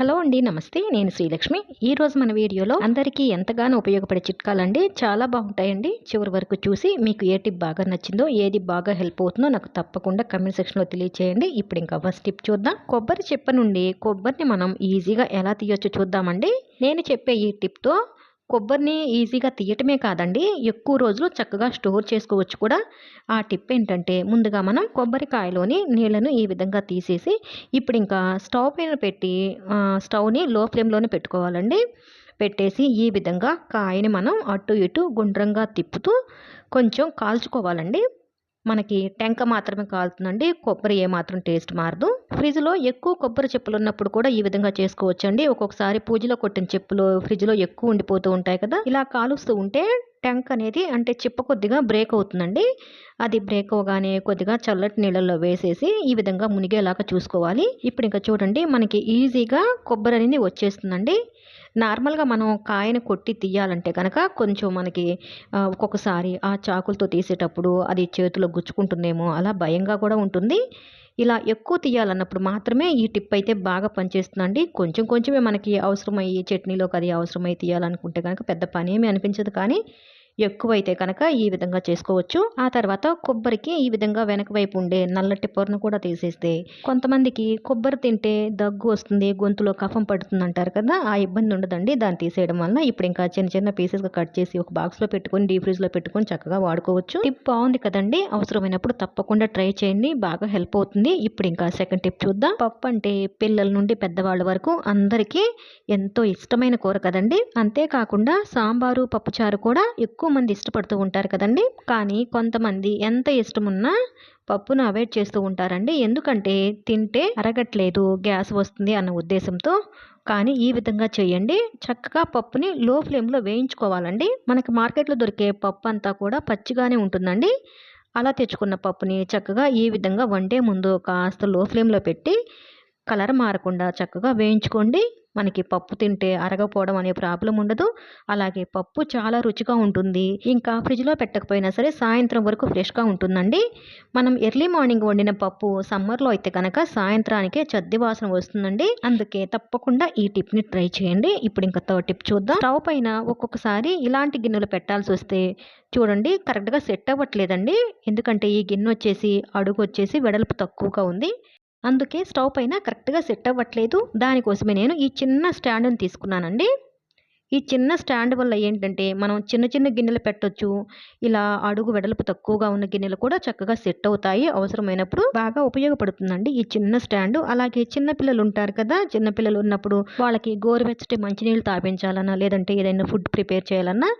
Hello అండి నమస్తే. నేను శ్రీలక్ష్మి. ఈ రోజు మన వీడియోలో అందరికీ ఎంతగానో ఉపయోగపడే చిట్కాలండి. చాలా బాగుంటాయండి. చివరి వరకు చూసి మీకు ఏ టిప్ బాగా నచ్చిందో ఏది బాగా హెల్ప్ అవుతుందో నాకు తప్పకుండా కమెంట్ సెక్షన్లో తెలియచేయండి. ఇప్పుడు ఇంకా ఫస్ట్ టిప్ చూద్దాం. కొబ్బరి చెప్ప నుండి కొబ్బరిని మనం ఈజీగా ఎలా తీయొచ్చో చూద్దామండి. నేను చెప్పే ఈ టిప్తో కొబ్బరిని ఈజీగా తీయటమే కాదండి. ఎక్కువ రోజులు చక్కగా స్టోర్ చేసుకోవచ్చు కూడా. ఆ టిప్ ఏంటంటే ముందుగా మనం కొబ్బరికాయలోని నీళ్ళను ఈ విధంగా తీసేసి ఇప్పుడు ఇంకా స్టవ్ పైన పెట్టి స్టవ్ని లో ఫ్లేమ్లోనే పెట్టుకోవాలండి. పెట్టేసి ఈ విధంగా కాయని మనం అటు ఇటు గుండ్రంగా తిప్పుతూ కొంచెం కాల్చుకోవాలండి. మనకి టెంక మాత్రమే కాలుతుందండి. కొబ్బరి ఏమాత్రం టేస్ట్ మారదు. ఫ్రిడ్జ్లో ఎక్కువ కొబ్బరి చెప్పులు ఉన్నప్పుడు కూడా ఈ విధంగా చేసుకోవచ్చండి. ఒక్కొక్కసారి పూజలో కొట్టిన చెప్పులు ఫ్రిడ్జ్లో ఎక్కువ ఉండిపోతూ ఉంటాయి కదా. ఇలా కాలుస్తూ ఉంటే ట్యాంక్ అనేది అంటే చిప్ప కొద్దిగా బ్రేక్ అవుతుందండి. అది బ్రేక్ అవగానే కొద్దిగా చల్లటి నీళ్ళల్లో వేసేసి ఈ విధంగా మునిగేలాగా చూసుకోవాలి. ఇప్పుడు ఇంకా చూడండి మనకి ఈజీగా కొబ్బరి అనేది వచ్చేస్తుందండి. నార్మల్గా మనం కాయను కొట్టి తీయాలంటే కనుక కొంచెం మనకి ఒక్కొక్కసారి ఆ చాకులతో తీసేటప్పుడు అది చేతిలో గుచ్చుకుంటుందేమో అలా భయంగా కూడా ఉంటుంది. ఇలా ఎక్కువ తీయాలన్నప్పుడు మాత్రమే ఈ టిప్ అయితే బాగా పనిచేస్తుందండి. కొంచెం కొంచెమే మనకి అవసరమయ్యి చట్నీలోకి అది అవసరమై తీయాలనుకుంటే కనుక పెద్ద పని ఏమీ అనిపించదు కానీ ఎక్కువైతే కనుక ఈ విధంగా చేసుకోవచ్చు. ఆ తర్వాత కొబ్బరికి ఈ విధంగా వెనక వైపు ఉండే నల్లటి పొరను కూడా తీసేస్తే కొంతమందికి కొబ్బరి తింటే దగ్గు వస్తుంది గొంతులో కఫం పడుతుంది అంటారు కదా ఆ ఇబ్బంది ఉండదండి. దాన్ని తీసేయడం వల్ల ఇప్పుడు ఇంకా చిన్న చిన్న పీసెస్గా కట్ చేసి ఒక బాక్స్లో పెట్టుకొని డీప్ ఫ్రిడ్జ్లో పెట్టుకొని చక్కగా వాడుకోవచ్చు. టిప్ బాగుంది కదండి. అవసరమైనప్పుడు తప్పకుండా ట్రై చేయండి. బాగా హెల్ప్ అవుతుంది. ఇప్పుడు ఇంకా సెకండ్ టిప్ చూద్దాం. పప్పు అంటే పిల్లల నుండి పెద్దవాళ్ళ వరకు అందరికీ ఎంతో ఇష్టమైన కూర కదండి. అంతేకాకుండా సాంబారు పప్పుచారు కూడా ఎక్కువ మంది ఇష్టపడుతూ ఉంటారు కదండి. కానీ కొంతమంది ఎంత ఇష్టమున్నా పప్పును అవాయిడ్ చేస్తూ ఉంటారండి. ఎందుకంటే తింటే అరగట్లేదు గ్యాస్ వస్తుంది అన్న ఉద్దేశంతో. కానీ ఈ విధంగా చేయండి. చక్కగా పప్పుని లో ఫ్లేమ్లో వేయించుకోవాలండి. మనకి మార్కెట్లో దొరికే పప్పు అంతా కూడా పచ్చిగానే ఉంటుందండి. అలా తెచ్చుకున్న పప్పుని చక్కగా ఈ విధంగా వండే ముందు కాస్త లో ఫ్లేమ్లో పెట్టి కలర్ మారకుండా చక్కగా వేయించుకోండి. మనకి పప్పు తింటే అరగపోవడం అనే ప్రాబ్లం ఉండదు. అలాగే పప్పు చాలా రుచిగా ఉంటుంది. ఇంకా ఫ్రిడ్జ్లో పెట్టకపోయినా సరే సాయంత్రం వరకు ఫ్రెష్గా ఉంటుందండి. మనం ఎర్లీ మార్నింగ్ వండిన పప్పు సమ్మర్లో అయితే కనుక సాయంత్రానికే చద్ది వాసన వస్తుందండి. అందుకే తప్పకుండా ఈ టిప్ని ట్రై చేయండి. ఇప్పుడు ఇంకా థర్డ్ టిప్ చూద్దాం. స్టవ్ పైన ఒక్కొక్కసారి ఇలాంటి గిన్నెలు పెట్టాల్సి వస్తే చూడండి కరెక్ట్గా సెట్ అవ్వట్లేదండి. ఎందుకంటే ఈ గిన్నె వచ్చేసి అడుగు వచ్చేసి వెడల్పు తక్కువగా ఉంది. అందుకే స్టవ్ పైన కరెక్ట్గా సెట్ అవ్వట్లేదు. దానికోసమే నేను ఈ చిన్న స్టాండ్ని తీసుకున్నానండి. ఈ చిన్న స్టాండ్ వల్ల ఏంటంటే మనం చిన్న చిన్న గిన్నెలు పెట్టొచ్చు. ఇలా అడుగు వెడల్పు తక్కువగా ఉన్న గిన్నెలు కూడా చక్కగా సెట్ అవుతాయి. అవసరమైనప్పుడు బాగా ఉపయోగపడుతుందండి ఈ చిన్న స్టాండ్. అలాగే చిన్న పిల్లలు ఉంటారు కదా చిన్న పిల్లలు ఉన్నప్పుడు వాళ్ళకి గోరువెచ్చటి మంచినీళ్ళు తాపించాలన్నా లేదంటే ఏదైనా ఫుడ్ ప్రిపేర్ చేయాలన్నా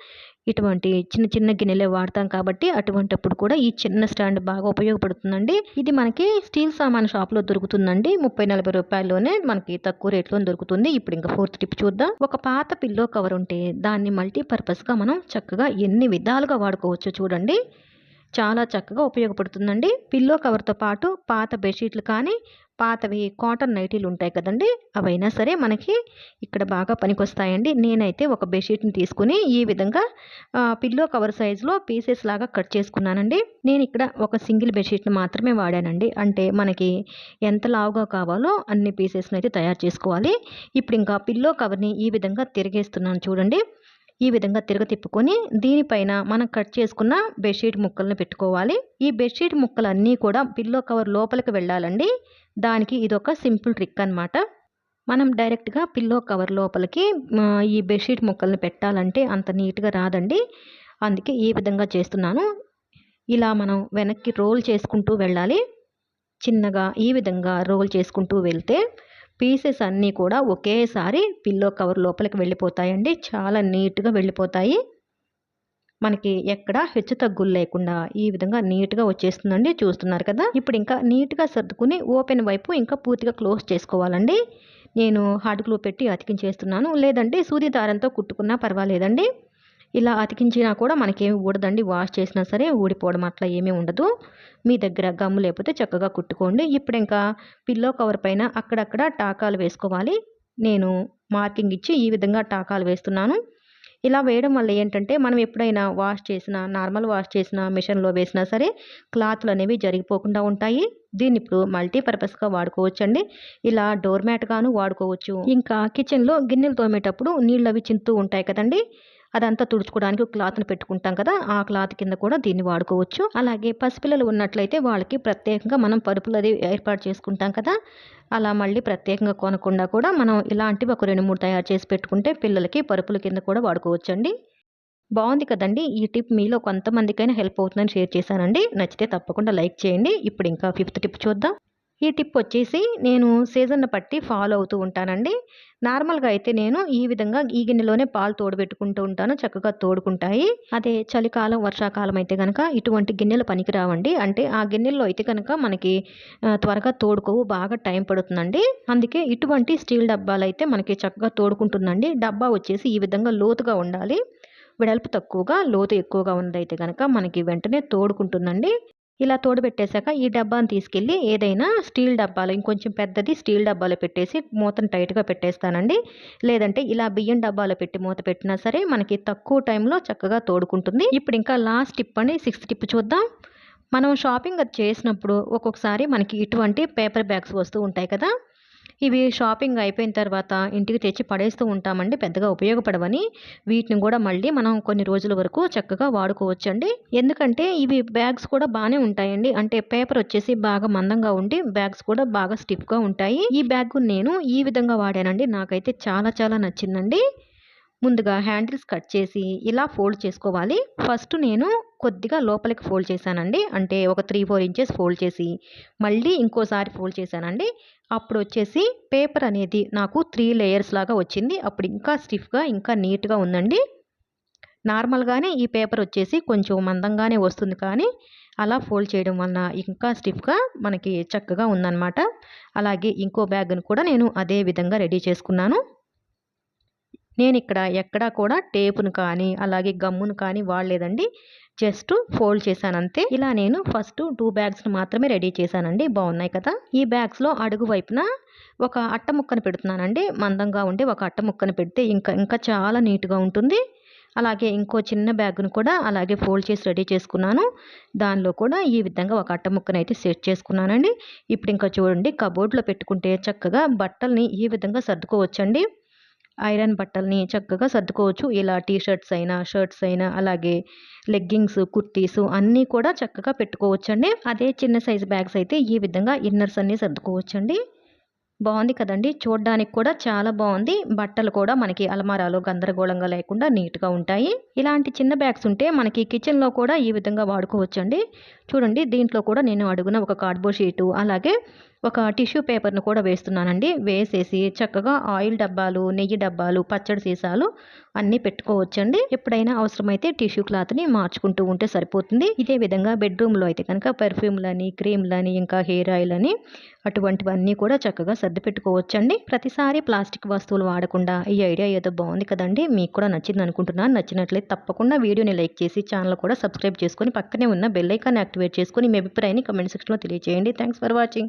ఇటువంటి చిన్న చిన్న గిన్నెలే వాడతాం కాబట్టి అటువంటిప్పుడు కూడా ఈ చిన్న స్టాండ్ బాగా ఉపయోగపడుతుందండి. ఇది మనకి స్టీల్ సామాన్ షాప్లో దొరుకుతుందండి. ముప్పై నలభై రూపాయల్లోనే మనకి తక్కువ రేట్లో దొరుకుతుంది. ఇప్పుడు ఇంకా ఫోర్త్ టిప్ చూద్దాం. ఒక పాత పిల్లో కవర్ ఉంటే దాన్ని మల్టీపర్పస్గా మనం చక్కగా ఎన్ని విధాలుగా వాడుకోవచ్చు చూడండి. చాలా చక్కగా ఉపయోగపడుతుందండి. పిల్లో కవర్తో పాటు పాత బెడ్షీట్లు కానీ పాతవి కాటన్ నైటీలు ఉంటాయి కదండి అవైనా సరే మనకి ఇక్కడ బాగా పనికొస్తాయండి. నేనైతే ఒక బెడ్షీట్ని తీసుకుని ఈ విధంగా పిల్లో కవర్ సైజులో పీసెస్ లాగా కట్ చేసుకున్నానండి. నేను ఇక్కడ ఒక సింగిల్ బెడ్షీట్ని మాత్రమే వాడానండి. అంటే మనకి ఎంత లావుగా కావాలో అన్ని పీసెస్ని అయితే తయారు చేసుకోవాలి. ఇప్పుడు ఇంకా పిల్లో కవర్ని ఈ విధంగా తిరిగేస్తున్నాను చూడండి. ఈ విధంగా తిరగ తిప్పుకొని దీనిపైన మనం కట్ చేసుకున్న బెడ్షీట్ ముక్కలను పెట్టుకోవాలి. ఈ బెడ్షీట్ ముక్కలన్నీ కూడా పిల్లో కవర్ లోపలికి వెళ్ళాలండి. దానికి ఇదొక సింపుల్ ట్రిక్ అనమాట మనం డైరెక్ట్గా పిల్లో కవర్ లోపలికి ఈ బెడ్షీట్ ముక్కల్ని పెట్టాలంటే అంత నీట్గా రాదండి. అందుకే ఈ విధంగా చేస్తున్నాను. ఇలా మనం వెనక్కి రోల్ చేసుకుంటూ వెళ్ళాలి. చిన్నగా ఈ విధంగా రోల్ చేసుకుంటూ వెళ్తే పీసెస్ అన్నీ కూడా ఒకేసారి పిల్లో కవర్ లోపలికి వెళ్ళిపోతాయండి. చాలా నీట్గా వెళ్ళిపోతాయి. మనకి ఎక్కడ హెచ్చు తగ్గులు లేకుండా ఈ విధంగా నీట్గా వచ్చేస్తుందండి. చూస్తున్నారు కదా? ఇప్పుడు ఇంకా నీట్గా సర్దుకుని ఓపెన్ వైపు ఇంకా పూర్తిగా క్లోజ్ చేసుకోవాలండి. నేను హార్డ్ గ్లూ పెట్టి అతికించేస్తున్నాను. లేదంటే సూది దారంతో కుట్టుకున్నా పర్వాలేదండి. ఇలా అతికించినా కూడా మనకేమి ఊడదండి. వాష్ చేసినా సరే ఊడిపోవడం అట్లా ఏమీ ఉండదు. మీ దగ్గర గమ్ము లేకపోతే చక్కగా కుట్టుకోండి. ఇప్పుడు ఇంకా పిల్లో కవర్ పైన అక్కడక్కడ టాకాలు వేసుకోవాలి. నేను మార్కింగ్ ఇచ్చి ఈ విధంగా టాకాలు వేస్తున్నాను. ఇలా వేయడం వల్ల ఏంటంటే మనం ఎప్పుడైనా వాష్ చేసినా నార్మల్ వాష్ చేసినా మిషన్లో వేసినా సరే క్లాత్లు అనేవి జరిగిపోకుండా ఉంటాయి. దీన్ని ఇప్పుడు మల్టీపర్పస్గా వాడుకోవచ్చండి. ఇలా డోర్ మ్యాట్గాను వాడుకోవచ్చు. ఇంకా కిచెన్లో గిన్నెలు తోమేటప్పుడు నీళ్ళు అవి చింతూ ఉంటాయి కదండి. అదంతా తుడుచుకోవడానికి ఒక క్లాత్ని పెట్టుకుంటాం కదా ఆ క్లాత్ కింద కూడా దీన్ని వాడుకోవచ్చు. అలాగే పసిపిల్లలు ఉన్నట్లయితే వాళ్ళకి ప్రత్యేకంగా మనం పరుపులు అది ఏర్పాటు చేసుకుంటాం కదా అలా మళ్ళీ ప్రత్యేకంగా కొనకుండా కూడా మనం ఇలాంటివి ఒక రెండు మూడు తయారు చేసి పెట్టుకుంటే పిల్లలకి పరుపుల కింద కూడా వాడుకోవచ్చండి. బాగుంది కదండి ఈ టిప్ మీలో కొంతమందికైనా హెల్ప్ అవుతుందని షేర్ చేశానండి. నచ్చితే తప్పకుండా లైక్ చేయండి. ఇప్పుడు ఇంకా ఫిఫ్త్ టిప్ చూద్దాం. ఈ టిప్ వచ్చేసి నేను సీజన్ బట్టి ఫాలో అవుతూ ఉంటానండి. నార్మల్గా అయితే నేను ఈ విధంగా ఈ గిన్నెలోనే పాలు తోడుపెట్టుకుంటూ ఉంటాను చక్కగా తోడుకుంటాయి. అదే చలికాలం వర్షాకాలం అయితే కనుక ఇటువంటి గిన్నెలు పనికిరావండి. అంటే ఆ గిన్నెల్లో అయితే కనుక మనకి త్వరగా తోడుకోవు బాగా టైం పడుతుందండి. అందుకే ఇటువంటి స్టీల్ డబ్బాలు అయితే మనకి చక్కగా తోడుకుంటుందండి. డబ్బా వచ్చేసి ఈ విధంగా లోతుగా ఉండాలి. వెడల్పు తక్కువగా లోతు ఎక్కువగా ఉన్నదైతే కనుక మనకి వెంటనే తోడుకుంటుందండి. ఇలా తోడు పెట్టేశాక ఈ డబ్బాని తీసుకెళ్ళి ఏదైనా స్టీల్ డబ్బాలో ఇంకొంచెం పెద్దది స్టీల్ డబ్బాలో పెట్టేసి మూతను టైట్గా పెట్టేస్తానండి. లేదంటే ఇలా బియ్యం డబ్బాలో పెట్టి మూత పెట్టినా సరే మనకి తక్కువ టైంలో చక్కగా తోడుకుంటుంది. ఇప్పుడు ఇంకా లాస్ట్ టిప్ అండి సిక్స్త్ టిప్ చూద్దాం. మనం షాపింగ్ అది చేసినప్పుడు ఒక్కొక్కసారి మనకి ఇటువంటి పేపర్ బ్యాగ్స్ వస్తూ ఉంటాయి కదా. ఇవి షాపింగ్ అయిపోయిన తర్వాత ఇంటికి తెచ్చి పడేస్తూ ఉంటామండి పెద్దగా ఉపయోగపడవని. వీటిని కూడా మళ్ళీ మనం కొన్ని రోజుల వరకు చక్కగా వాడుకోవచ్చండి. ఎందుకంటే ఇవి బ్యాగ్స్ కూడా బాగానే ఉంటాయండి. అంటే పేపర్ వచ్చేసి బాగా మందంగా ఉండి బ్యాగ్స్ కూడా బాగా స్టిఫ్గా ఉంటాయి. ఈ బ్యాగ్ నేను ఈ విధంగా వాడానండి. నాకైతే చాలా చాలా నచ్చిందండి. ముందుగా హ్యాండిల్స్ కట్ చేసి ఇలా ఫోల్డ్ చేసుకోవాలి. ఫస్ట్ నేను కొద్దిగా లోపలికి ఫోల్డ్ చేశానండి. అంటే ఒక త్రీ ఫోర్ ఇంచెస్ ఫోల్డ్ చేసి మళ్ళీ ఇంకోసారి ఫోల్డ్ చేశానండి. అప్పుడు వచ్చేసి పేపర్ అనేది నాకు త్రీ లేయర్స్ లాగా వచ్చింది. అప్పుడు ఇంకా స్టిఫ్గా ఇంకా నీట్గా ఉందండి. నార్మల్గానే ఈ పేపర్ వచ్చేసి కొంచెం మందంగానే వస్తుంది. కానీ అలా ఫోల్డ్ చేయడం వలన ఇంకా స్టిఫ్గా మనకి చక్కగా ఉందన్నమాట. అలాగే ఇంకో బ్యాగ్ను కూడా నేను అదే విధంగా రెడీ చేసుకున్నాను. నేను ఇక్కడ ఎక్కడా కూడా టేపును కానీ అలాగే గమ్మును కానీ వాడలేదండి. జస్ట్ ఫోల్డ్ చేశాను అంతే. ఇలా నేను ఫస్ట్ టూ బ్యాగ్స్ని మాత్రమే రెడీ చేశానండి. బాగున్నాయి కదా. ఈ బ్యాగ్స్లో అడుగు వైపున ఒక అట్ట ముక్కను పెడుతున్నానండి. మందంగా ఉండి ఒక అట్ట ముక్కను పెడితే ఇంకా ఇంకా చాలా నీట్గా ఉంటుంది. అలాగే ఇంకో చిన్న బ్యాగ్ను కూడా అలాగే ఫోల్డ్ చేసి రెడీ చేసుకున్నాను. దానిలో కూడా ఈ విధంగా ఒక అట్ట ముక్కను అయితే సెట్ చేసుకున్నానండి. ఇప్పుడు ఇంకా చూడండి కబోర్డ్లో పెట్టుకుంటే చక్కగా బట్టల్ని ఈ విధంగా సర్దుకోవచ్చండి. ఐరన్ బట్టల్ని చక్కగా సర్దుకోవచ్చు. ఇలా టీ షర్ట్స్ అయినా షర్ట్స్ అయినా అలాగే లెగ్గింగ్స్ కుర్తీస్ అన్నీ కూడా చక్కగా పెట్టుకోవచ్చండి. అదే చిన్న సైజ్ బ్యాగ్స్ అయితే ఈ విధంగా ఇన్నర్స్ అన్నీ సర్దుకోవచ్చండి. బాగుంది కదండి. చూడడానికి కూడా చాలా బాగుంది. బట్టలు కూడా మనకి అలమారాలు గందరగోళంగా లేకుండా నీట్గా ఉంటాయి. ఇలాంటి చిన్న బ్యాగ్స్ ఉంటే మనకి కిచెన్లో కూడా ఈ విధంగా వాడుకోవచ్చండి. చూడండి దీంట్లో కూడా నేను అడుగున ఒక కార్డ్బోర్డ్ షీటు అలాగే ఒక టిష్యూ పేపర్ను కూడా వేస్తున్నానండి. వేసేసి చక్కగా ఆయిల్ డబ్బాలు నెయ్యి డబ్బాలు పచ్చడి సీసాలు అన్నీ పెట్టుకోవచ్చండి. ఎప్పుడైనా అవసరమైతే టిష్యూ క్లాత్ని మార్చుకుంటూ ఉంటే సరిపోతుంది. ఇదే విధంగా బెడ్రూమ్లో అయితే కనుక పెర్ఫ్యూమ్లని క్రీమ్లని ఇంకా హెయిర్ ఆయిల్ అని అటువంటివన్నీ కూడా చక్కగా సర్ది పెట్టుకోవచ్చండి. ప్రతిసారి ప్లాస్టిక్ వస్తువులు వాడకుండా ఈ ఐడియా ఏదో బాగుంది కదండి మీకు కూడా నచ్చింది అనుకుంటున్నాను. నచ్చినట్లయితే తప్పకుండా వీడియోని లైక్ చేసి ఛానల్ కూడా సబ్స్క్రైబ్ చేసుకొని పక్కనే ఉన్న బెల్ ఐకాన్ యాక్టివేట్ చేసుకొని మీ అభిప్రాయాన్ని కమెంట్ సెక్షన్లో తెలియజేయండి థ్యాంక్స్ ఫర్ వాచింగ్.